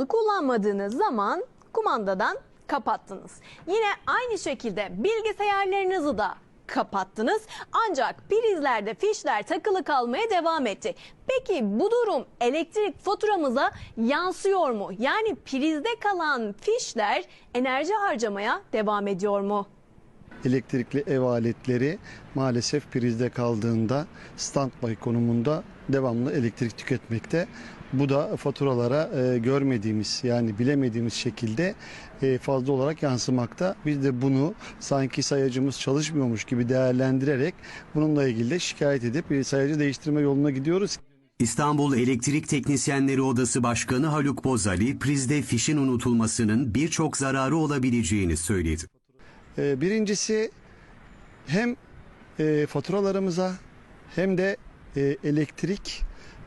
basılı kullanmadığınız zaman kumandadan kapattınız. Yine aynı şekilde bilgisayarlarınızı da kapattınız. Ancak prizlerde fişler takılı kalmaya devam etti. Peki bu durum elektrik faturamıza yansıyor mu? Yani prizde kalan fişler enerji harcamaya devam ediyor mu? Elektrikli ev aletleri maalesef prizde kaldığında standby konumunda devamlı elektrik tüketmekte. Bu da faturalara e, görmediğimiz yani bilemediğimiz şekilde e, fazla olarak yansımakta. Biz de bunu sanki sayacımız çalışmıyormuş gibi değerlendirerek bununla ilgili de şikayet edip bir sayacı değiştirme yoluna gidiyoruz. İstanbul Elektrik Teknisyenleri Odası Başkanı Haluk Bozali, prizde fişin unutulmasının birçok zararı olabileceğini söyledi. Ee, Birincisi hem e, faturalarımıza hem de e, elektrik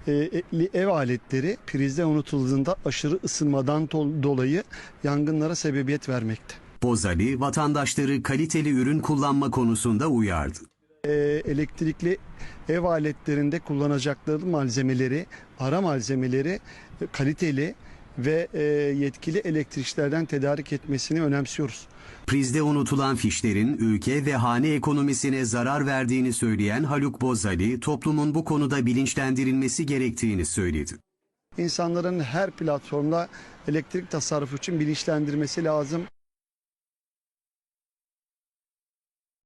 e, li ev aletleri prizde unutulduğunda aşırı ısınmadan dolayı yangınlara sebebiyet vermekte. Bozali, vatandaşları kaliteli ürün kullanma konusunda uyardı. E, elektrikli ev aletlerinde kullanacakları malzemeleri, ara malzemeleri e, kaliteli ve e, yetkili elektrikçilerden tedarik etmesini önemsiyoruz. Prizde unutulan fişlerin ülke ve hane ekonomisine zarar verdiğini söyleyen Haluk Bozali, toplumun bu konuda bilinçlendirilmesi gerektiğini söyledi. İnsanların her platformda elektrik tasarrufu için bilinçlendirmesi lazım.